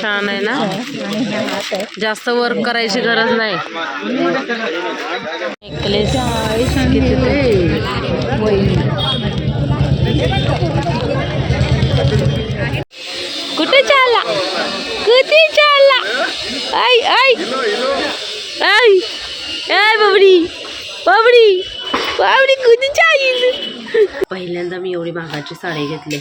छान आहे ना? जास्त वर्क करायची गरज नाही. नेकलेस कुठे चालला? कुठे चालला? आई आई. आई. आई बाबडी. बाबडी. बाबडी कुठे चाल पहिल्यांदा मी एवढी महागाची साडी घेतली.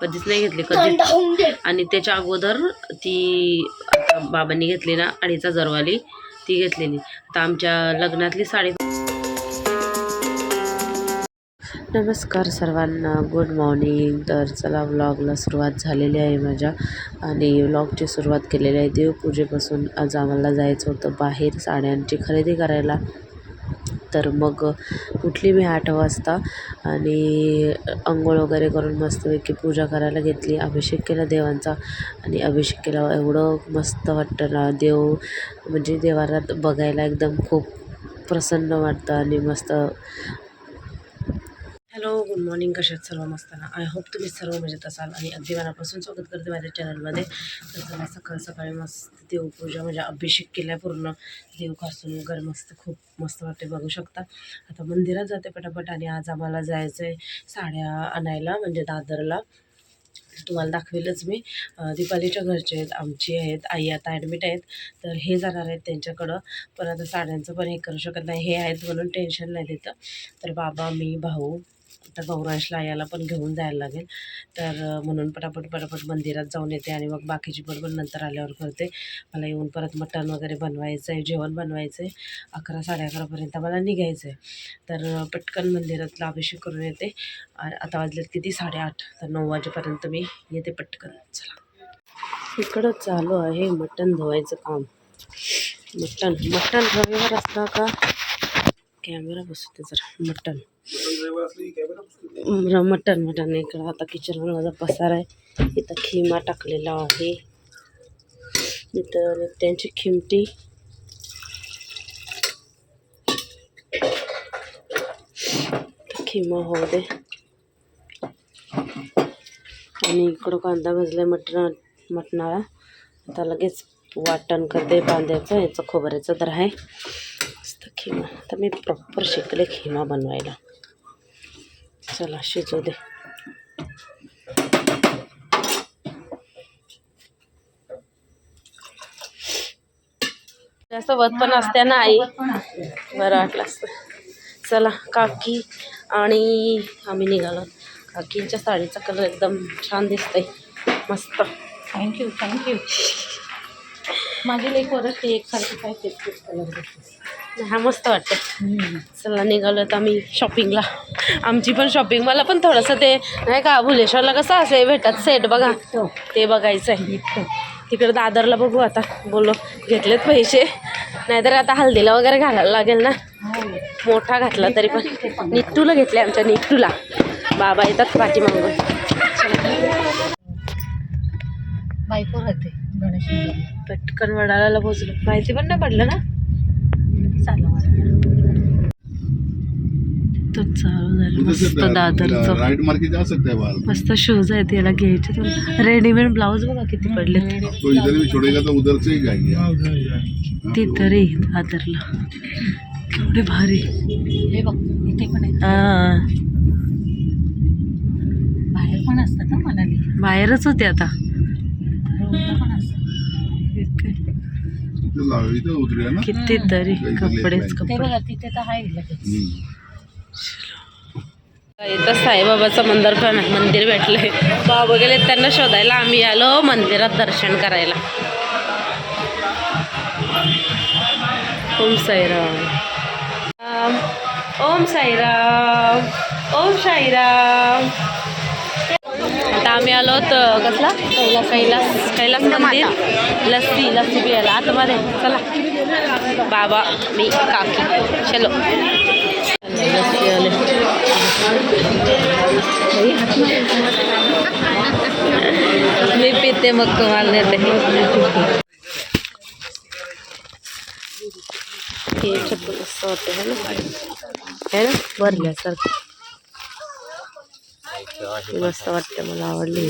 कधीच नाही घेतली कधी आणि त्याच्या अगोदर ती आता बाबांनी घेतली ना अडीच हजारवाली ती घेतलेली. आता आमच्या लग्नातली साडी नमस्कार सर्वांना गुड मॉर्निंग तर चला व्लॉगला सुरुवात झालेली आहे माझ्या. आणि व्लॉगची सुरुवात केलेली आहे देवपूजेपासून. आज आम्हाला जायचं होतं बाहेर साड्यांची खरेदी करायला. तर मग उठली मी आठ वाजता आणि अंघोळ वगैरे करून मस्तपैकी पूजा करायला घेतली अभिषेक केला देवांचा. आणि अभिषेक केला एवढं मस्त वाटतं ना देव म्हणजे देवाला बघायला एकदम खूप प्रसन्न वाटतं आणि मस्त हॅलो गुड मॉर्निंग. कशात सर्व मस्ताना आय होप तुम्ही सर्व मजेत असाल आणि अगदी मनापासून स्वागत करते माझ्या चॅनलमध्ये. तर चला सकाळ सकाळी मस्त देवपूजा म्हणजे अभिषेक केला पूर्ण. देव घासून वगैरे मस्त खूप मस्त वाटते बघू शकता. आता मंदिरात जाते पटापट आणि आज आम्हाला जायचं आहे साड्या आणायला म्हणजे दादरला. तुम्हाला दाखवेलच मी. दिपालीच्या दीपालीच्या घरचे आहेत आमची आहेत आई आता ॲडमिट आहेत. तर हे जाणार आहेत त्यांच्याकडं. पण आता साड्यांचं पण हे करू शकत नाही. हे आहेत म्हणून टेन्शन नाही देतं तर बाबा मी भाऊ तर गौरांशला याला पण घेऊन जायला लागेल. तर म्हणून पटापट पटापट मंदिरात जाऊन येते आणि मग बाकीची पण नंतर आल्यावर करते. मला येऊन परत मटण वगैरे बनवायचं आहे जेवण बनवायचं आहे अकरा साडे अकरापर्यंत मला निघायचं आहे तर पटकन मंदिरातला अभिषेक करून येते. आता वाजलेत किती? साडेआठ तर नऊ वाजेपर्यंत मी येते पटकन. चला. इकडं चालू आहे मटण धुवायचं काम. मटण मटण रविवार असला का? कॅमेरा बसवते जरा. मटण. मटण मटण इकडं आता किचनवर माझा पसार आहे. इथं खिमा टाकलेला आहे. इथं त्यांची खिमटी. खिमा होऊ दे. आणि इकडं कांदा भाजलाय मटण मटणाला. आता लगेच वाटण करते कांद्याचं याचं खोबऱ्याचं तर आहे. खिमा. आता मी प्रॉपर शिकले खिमा बनवायला. चला शिजू दे. वत पण असते ना आई. बरं वाटलं असतं. चला काकी आणि आम्ही निघालो. काकींच्या साडीचा कलर एकदम छान दिसतंय. मस्त. थँक्यू थँक्यू माझी लेख वरच एक सारखं काय तेच कलर हा मस्त वाटतं चला निघालो तर आम्ही शॉपिंगला आमची पण शॉपिंग मला पण थोडंसं ते नाही का भुलेश्वरला कसं असे भेटत सेट बघा. ते बघायचं आहे तिकडे दादरला बघू आता. बोलो घेतलेत पैसे. नाहीतर आता हल्दीला वगैरे घालायला लागेल ना. मोठा घातला तरी पण. निट्टूला घेतले आमच्या निट्टूला बाबा येतात पाठीमागून बायको राहते. पटकन वडाळाला पोचलो माहिती पण नाही पडलं ना? चालू. तर चालू झालं. मस्त दादरचं. राइट मार के जा सकते हैं बाल मस्त शूज आहेत याला घ्यायचे रेडीमेड ब्लाऊज बघा किती पडलेत. तो इधर भी छोड़ेगा तो उधर से ही जाएंगे ती तरी दादरला. केवढे भारी. हे बघ इथे पण आहे हा. बाहेर पण असतात ना मनाली बाहेरच होते आता. रोडला पण असतात. तो लाओ, इधर उतरे ना? किती तरी कपडेच कपडे. बघा तिथे तर साईबाबाचं मंदिर पण आहे मंदिर भेटलंय. बाबा गेले त्यांना शोधायला आम्ही आलो मंदिरात दर्शन करायला. ओम साईराम. राम. ओम साईराम. ओम साईराम. आम्ही आलो होतो कसला? कैलास. कैलास कैलास मंदिर. लस्सी लस्सी पियाला आतमध्ये. चला. बाबा मी काकी. चलो. लस्सी आले मी पिते मग तुम्हाला नेते. हे चप्पल असं होते है ना? है ना? भरल्यासारखं. ही मस्त वाटते मला आवडली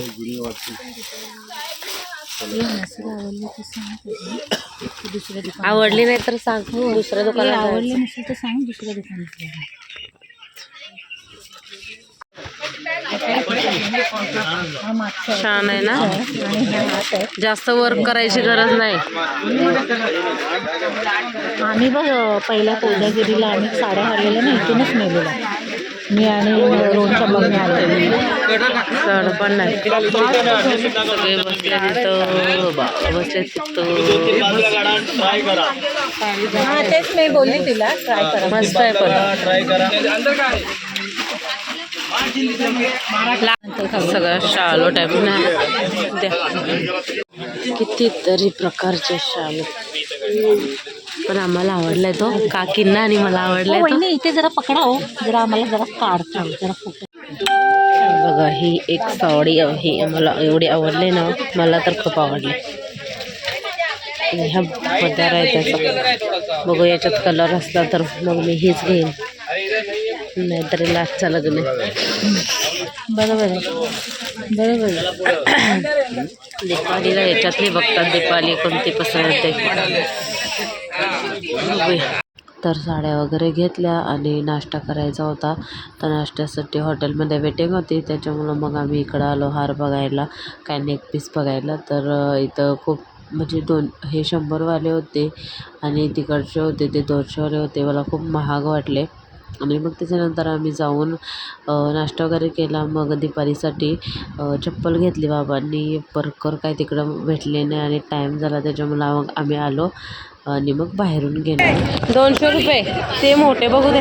आवडली नाही तर सांग दुसऱ्या दुकानात आवडली. नसेल तर सांग दुसऱ्या दुकानात. हा. छान आहे ना हा जास्त वर्क करायची गरज नाही आम्ही बघ पहिल्या कोजागिरीला आम्ही साड्या हरलेल्या ना इथूनच नेलेल्या मी आणि रोडच्या बघणे आलेलो सण पण नाही. बसले तिथं हा तेच मी बोलली तिला ट्राय करा. मस्त आहे पण. सगळं शालो टाईप ना कितीतरी प्रकारचे शालू. पण आम्हाला आवडलाय तो. काकींना आणि मला आवडलाय तो. इथे जरा पकडा हो. जरा आम्हाला जरा काढता जरा फ़ोटो. बघा ही एक साडी ही मला एवढी आवडली ना मला तर खूप आवडली. ह्या पदार आहे त्याचा. बघू याच्यात कलर असला तर मग मी हीच घेईन. नाहीतर लास्टचा लग्न बरोबर आहे. बरोबर आहे. दीपावलीला याच्यातली बघतात दीपावली कोणती पसरते बघूया. तर साड्या वगैरे घेतल्या आणि नाश्ता करायचा होता. तर नाश्त्यासाठी हॉटेलमध्ये वेटिंग होती. त्याच्यामुळं मग आम्ही इकडं आलो हार बघायला काय नेक पीस बघायला. तर इथं खूप म्हणजे दोन हे शंभरवाले होते आणि तिकडचे होते ते दोनशेवाले होते. मला खूप महाग वाटले. आणि मग त्याच्यानंतर आम्ही जाऊन नाश्ता वगैरे केला. मग दुपारीसाठी चप्पल घेतली बाबांनी. परकर काय तिकडं भेटले नाही आणि टाईम झाला. त्याच्यामुळं मग आम्ही आलो. आणि मग बाहेरून गेलो दोनशे रुपये. ते मोठे बघू दे.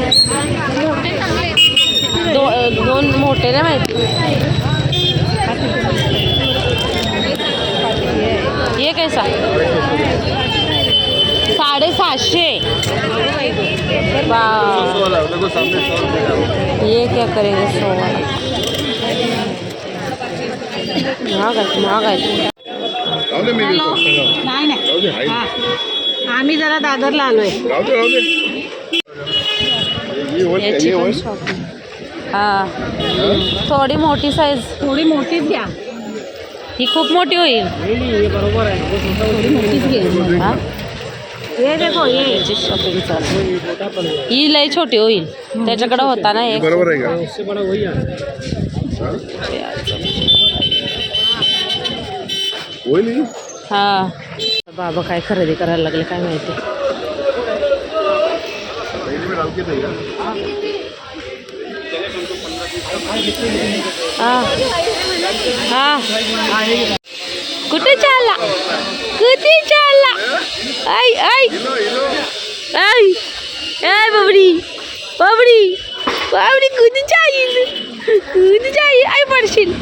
दो दोन मोठे नाही माहिती. ये कैसा? साडेसातशे. वाह ये क्या करेंगे सौ वाला महाग आहे महाग आहे आम्ही जरा दादरला आलोय. हे? याची हे पण हा. थोडी मोठी साईज थोडी मोठीच घ्या. ही खूप मोठी होईल. थोडी मोठीच घे. हा? हे देखो ये याची शॉपिंग चालू. ही लय छोटी होईल. त्याच्याकडे होता ना एक. बरोबर आहे का? होईल ही? हा. बाबा काय खरेदी करायला लागले काय माहिती. कुठे चालला? कुठे चालला? आई ऐ. हिलो, ऐ बाबडी. बाबडी. बाबडी कुठे जाईल? कुठे जाईल? आई पडशील.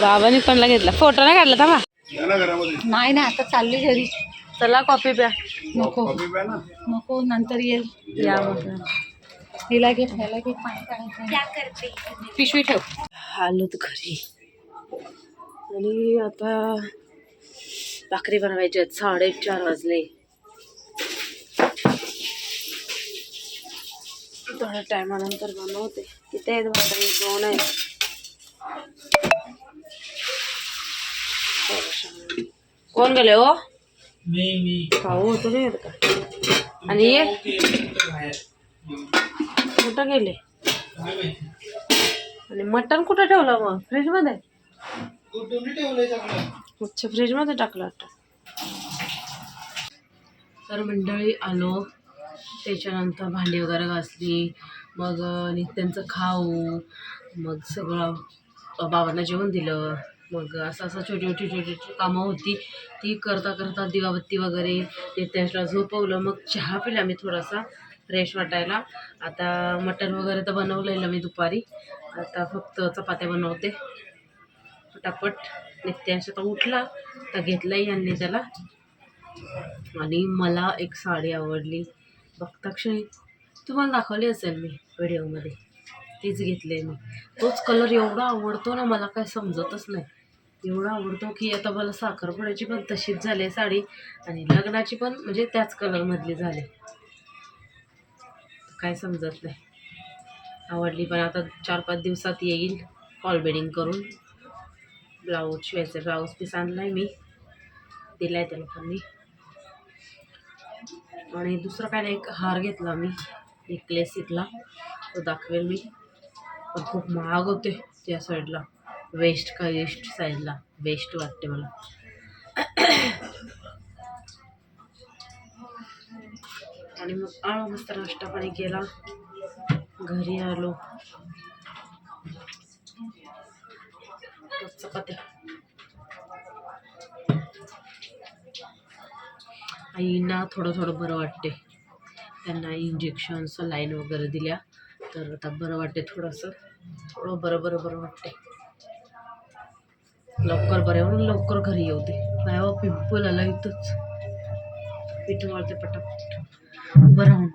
बाबाने पण घेतला फोटो नाही काढला थांबा. नाही ना आता चालली घरी. चला कॉफी प्या. नको. कॉफी प्या ना. नको नंतर येईल. या मग. हिला घे ह्याला घे पाणी पिशवी ठेव. आलोत घरी. आणि आता भाकरी बनवायची आहेत. साडेचार वाजले. थोड्या टायमानंतर बनवते. किती आहेत भाकरी दोन आहेत. कोण गेले हो खाऊ होतो का? आणि ये? कुठं गेले? आणि मटण कुठं ठेवलं मग? फ्रीजमध्ये? अच्छा फ्रीजमध्ये टाकलं वाटतं. तर मंडळी आलो. त्याच्यानंतर भांडी वगैरे घासली. मग नित्यांचं खाऊ. मग सगळं बाबांना जेवण दिलं. मग असं असं छोटी छोटी छोटी छोटी कामं होती. ती करता करता दिवाबत्ती वगैरे नित्यांशला झोपवलं. मग चहा पिला मी थोडासा फ्रेश वाटायला. आता मटण वगैरे तर बनवलेलं मी दुपारी. आता फक्त चपात्या बनवते. पटापट. नित्यांश तर उठला तर घेतलाही यांनी त्याला. आणि मला एक साडी आवडली. बघता क्षणी तुम्हाला दाखवली असेल मी व्हिडिओमध्ये. तीच घेतली मी. तोच कलर एवढा आवडतो ना मला काय समजतच नाही. एवढा आवडतो की आता मला साखरपुड्याची पण तशीच झाली आहे साडी आणि लग्नाची पण म्हणजे त्याच कलरमधली झाली काय समजत नाही. आवडली पण आता चार पाच दिवसात येईल फॉल बेडिंग करून. ब्लाऊज शिवायचं ब्लाऊज पीस आणला आहे मी. दिला आहे त्या लोकांनी आणि दुसरं काय नाही एक हार घेतला मी नेकलेस इथला. तो दाखवेल मी. पण खूप महाग होते त्या साईडला वेस्ट का वेस्ट साईडला? वेस्ट वाटते मला. आणि मग आळू मस्त नाश्ता पाणी केला. घरी आलो. तर चपात्या. आईना थोडं थोडं बरं वाटते. त्यांना इंजेक्शन सलाईन वगैरे दिल्या. तर आता बरं वाटते थोडंसं. थोडं बरं बरं बरं वाटते. लवकर बरे म्हणून लवकर घरी येऊ दे. नाही हो पिंपल आला इथंच. पीठ वाळते पटापट. बरं राहून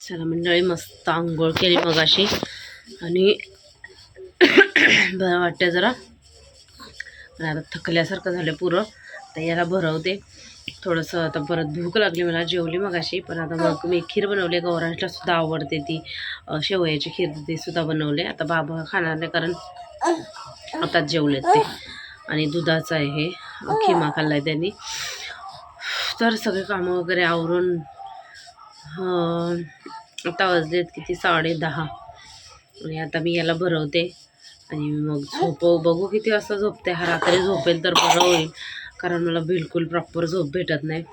चला मंडळी मस्त आंघोळ केली मगाशी. आणि बरं वाटतं जरा. पण आता थकल्यासारखं झालं पुरं. तर याला भरवते. थोडंसं आता परत भूक लागली मला जेवली मगाशी पण आता मग मी खीर बनवली गौरांशला सुद्धा आवडते ती. शेवयाची खीर ती सुद्धा बनवले. आता बाबा खाणार नाही कारण आताच जेवलेत ते. आणि दुधाचं आहे हे. खिमा खाल्ला आहे त्यांनी. तर सगळे कामं वगैरे आवरून आता वाजलेत किती? साडे दहा. आणि आता मी याला भरवते. आणि मग झोप बघू किती वाजता झोपते. हा रात्री झोपेल तर बरं होईल. कारण मला बिलकुल प्रॉपर झोप भेटत नाही.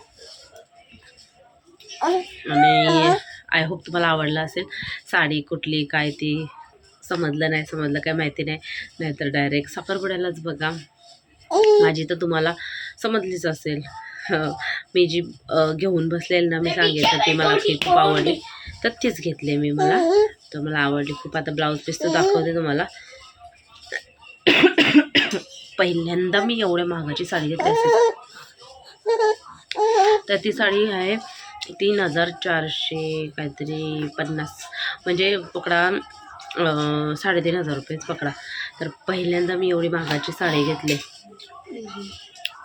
आणि आय होप तुम्हाला आवडलं असेल. साडी कुठली काय ती समजलं नाही समजलं काय माहिती नाही. नाहीतर डायरेक्ट साखरपुड्यालाच बघा. माझी तर तुम्हाला समजलीच असेल. मी जी घेऊन बसलेली ना मी सांगितलं ती मला ती खूप आवडली. तर तीच घेतली मी मला. तर मला आवडली खूप. आता ब्लाऊज पीस तर दाखवते तुम्हाला. पहिल्यांदा मी एवढ्या महागाची साडी घेतली असेल. तर ती साडी आहे तीन हजार चारशे काहीतरी पन्नास. म्हणजे पकडा साडेतीन हजार रुपयेच पकडा. तर पहिल्यांदा मी एवढी महागाची साडी घेतली.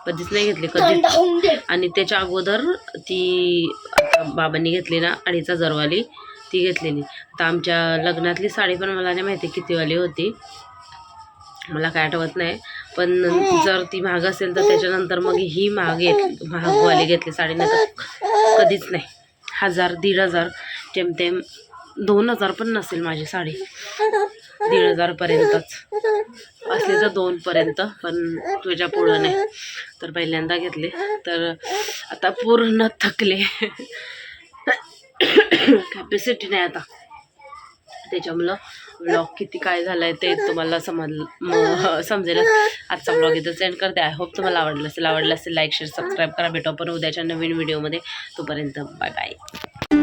कधीच नाही घेतली कधी आणि त्याच्या अगोदर ती बाबांनी घेतली ना अडीच हजारवाली ती घेतलेली. आता आमच्या लग्नातली साडी पण मला नाही माहिती कितीवाली होती. मला काय आठवत नाही. पण जर ती महाग असेल तर त्याच्यानंतर मग ही महाग घेत महागवाली घेतली साडी. नाही तर कधीच नाही. हजार दीड हजार जेमतेम दोन हजार पण नसेल माझी साडी. दीड हजारपर्यंतच असली तर दोनपर्यंत पण तुझ्या पुढं नाही. तर पहिल्यांदा घेतले. तर आता पूर्ण थकले. कॅपॅसिटी नाही आता. त्याच्यामुळं ब्लॉग किती काय झालं आहे ते तुम्हाला समजलं म- समजेल. आजचा ब्लॉग इथं सेंड करते. आय होप तुम्हाला आवडलं असेल आवडलं असेल लाईक शेअर सबस्क्राईब करा. भेटू आपण उद्याच्या नवीन व्हिडिओमध्ये तोपर्यंत बाय बाय